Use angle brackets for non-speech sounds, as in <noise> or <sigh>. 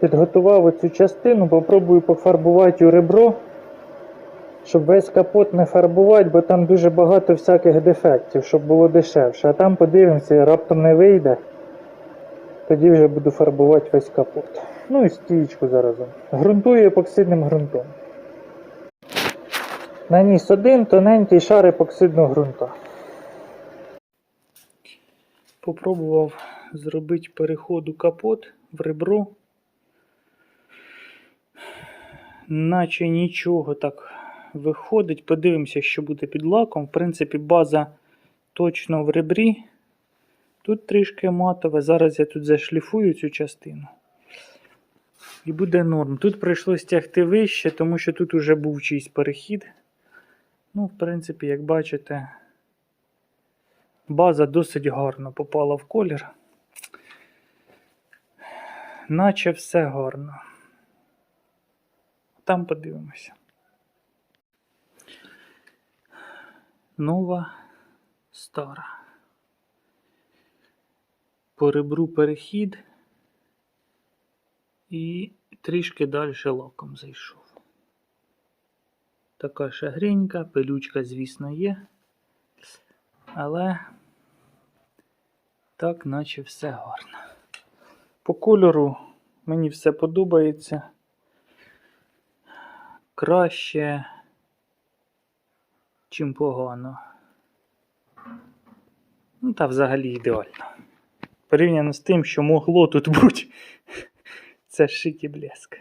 Підготував оцю частину, попробую пофарбувати у ребро, щоб весь капот не фарбувати, бо там дуже багато всяких дефектів, щоб було дешевше. А там подивимося, раптом не вийде. Тоді вже буду фарбувати весь капот. Ну і стієчку заразом. Грунтую епоксидним ґрунтом. Наніс один тоненький шар епоксидного ґрунта. Попробував зробити переходу капот в ребро. Наче нічого так виходить. Подивимося, що буде під лаком. В принципі, база точно в ребрі. Тут трішки матове. Зараз я тут зашліфую цю частину. І буде норм. Тут прийшлось тягти вище, тому що тут уже був чийсь перехід. Ну, в принципі, як бачите, база досить гарно попала в колір. Наче все гарно. Там подивимося. Нова, стара. По ребру перехід. І трішки далі лаком зайшов. Така шагренька, пилючка, звісно, є. Але так, наче все гарно. По кольору мені все подобається. Краще, чим погано. Ну, та взагалі ідеально. Порівняно з тим, що могло тут бути. <laughs> Це шик і блеск.